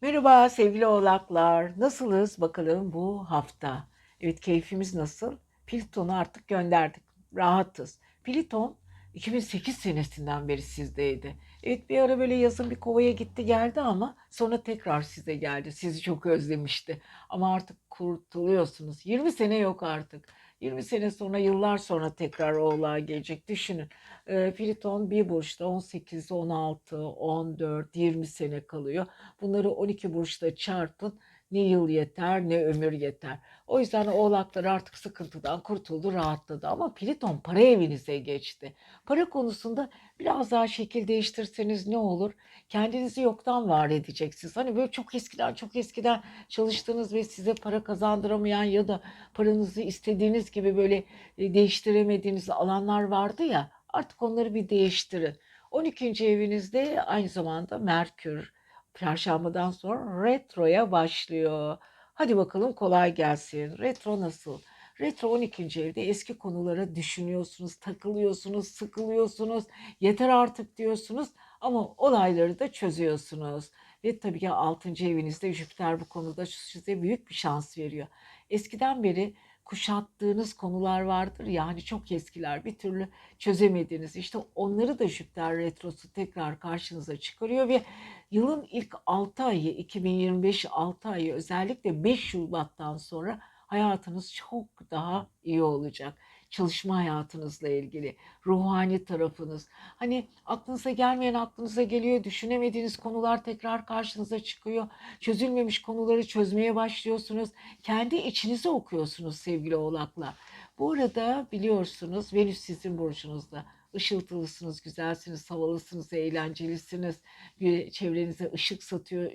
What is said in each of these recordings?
Merhaba sevgili oğlaklar. Nasılız bakalım bu hafta? Evet keyfimiz nasıl? Plüton'u artık gönderdik. Rahatız. Plüton 2008 senesinden beri sizdeydi. Evet bir ara böyle yazın bir kovaya gitti geldi ama sonra tekrar size geldi. Sizi çok özlemişti. Ama artık kurtuluyorsunuz. 20 sene yok artık. 20 sene sonra yıllar sonra tekrar oğlağa gelecek. Düşünün. E, Plüton bir burçta 18, 16, 14, 20 sene kalıyor. Bunları 12 burçta çarpın. Ne yıl yeter ne ömür yeter. O yüzden oğlaklar artık sıkıntıdan kurtuldu, rahatladı. Ama Plüton para evinize geçti. Para konusunda biraz daha şekil değiştirseniz ne olur? Kendinizi yoktan var edeceksiniz. Hani böyle çok eskiden çok eskiden çalıştığınız ve size para kazandıramayan ya da paranızı istediğiniz gibi böyle e, değiştiremediğiniz alanlar vardı ya. Artık onları bir değiştirin. 12. evinizde aynı zamanda Merkür Çarşambadan sonra retroya başlıyor. Hadi bakalım kolay gelsin. Retro nasıl? Retro 12. evde eski konulara düşünüyorsunuz, takılıyorsunuz, sıkılıyorsunuz. Yeter artık diyorsunuz ama olayları da çözüyorsunuz. Ve tabii ki 6. evinizde Jüpiter bu konuda size büyük bir şans veriyor. Eskiden beri kuşattığınız konular vardır ya hani çok eskiler bir türlü çözemediniz. İşte onları da Jüpiter retrosu tekrar karşınıza çıkarıyor ve yılın ilk 6 ayı 2025 6 ayı özellikle 5 Şubat'tan sonra hayatınız çok daha iyi olacak. Çalışma hayatınızla ilgili, ruhani tarafınız. Hani aklınıza gelmeyen aklınıza geliyor, düşünemediğiniz konular tekrar karşınıza çıkıyor. Çözülmemiş konuları çözmeye başlıyorsunuz. Kendi içinizi okuyorsunuz sevgili oğlaklar. Bu arada biliyorsunuz Venüs sizin burcunuzda. Işıltılısınız, güzelsiniz, havalısınız, eğlencelisiniz. Çevrenize ışık satıyor,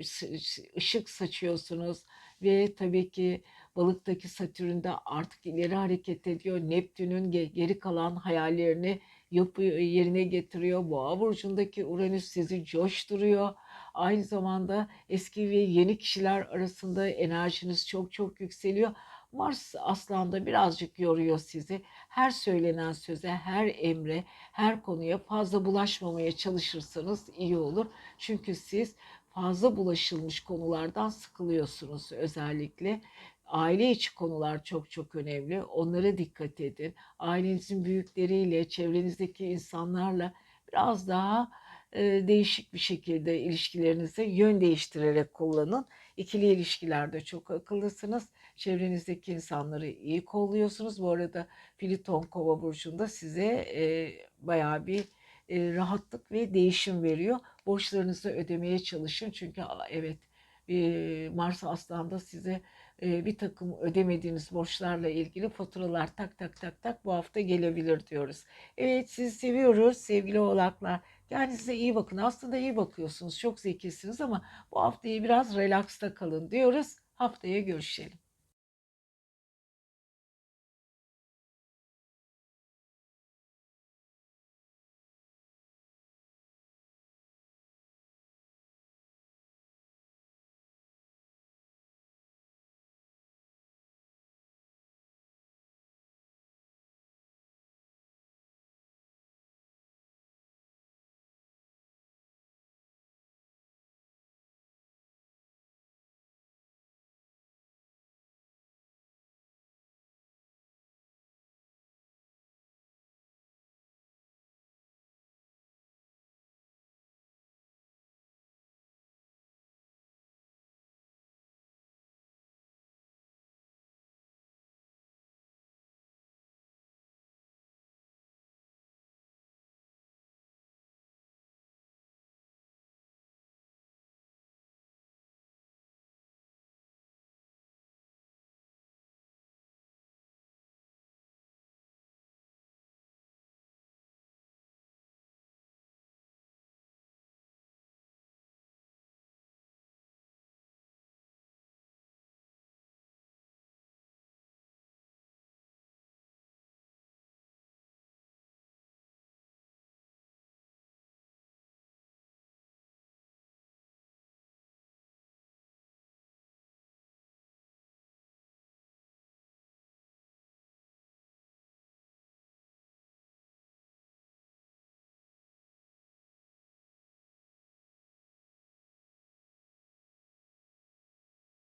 ışık saçıyorsunuz ve tabii ki balıktaki Satürn de artık ileri hareket ediyor. Neptün'ün geri kalan hayallerini yapıyor, yerine getiriyor. Boğa burcundaki Uranüs sizi coşturuyor. Aynı zamanda eski ve yeni kişiler arasında enerjiniz çok çok yükseliyor. Mars Aslan'da birazcık yoruyor sizi. Her söylenen söze, her emre, her konuya fazla bulaşmamaya çalışırsanız iyi olur. Çünkü siz fazla bulaşılmış konulardan sıkılıyorsunuz özellikle. Aile içi konular çok çok önemli. Onlara dikkat edin. Ailenizin büyükleriyle, çevrenizdeki insanlarla biraz daha değişik bir şekilde ilişkilerinizi yön değiştirerek kullanın. İkili ilişkilerde çok akıllısınız. Çevrenizdeki insanları iyi kolluyorsunuz. Bu arada Plüton Kova burcunda size e, bayağı bir e, rahatlık ve değişim veriyor. Borçlarınızı ödemeye çalışın. Çünkü evet e, Mars Aslan'da size e, bir takım ödemediğiniz borçlarla ilgili faturalar tak tak tak tak bu hafta gelebilir diyoruz. Evet sizi seviyoruz sevgili oğlaklar. Kendinize iyi bakın. Aslında iyi bakıyorsunuz. Çok zekisiniz ama bu haftayı biraz relaksta kalın diyoruz. Haftaya görüşelim.